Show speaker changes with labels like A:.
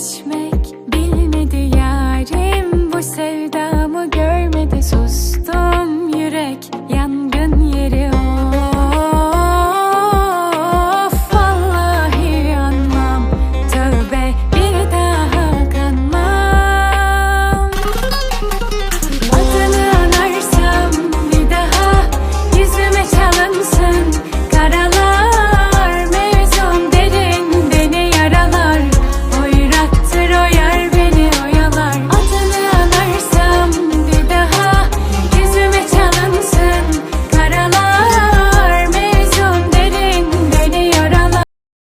A: geçmek. Bilmedi yarim bu sevdamı görmedi sus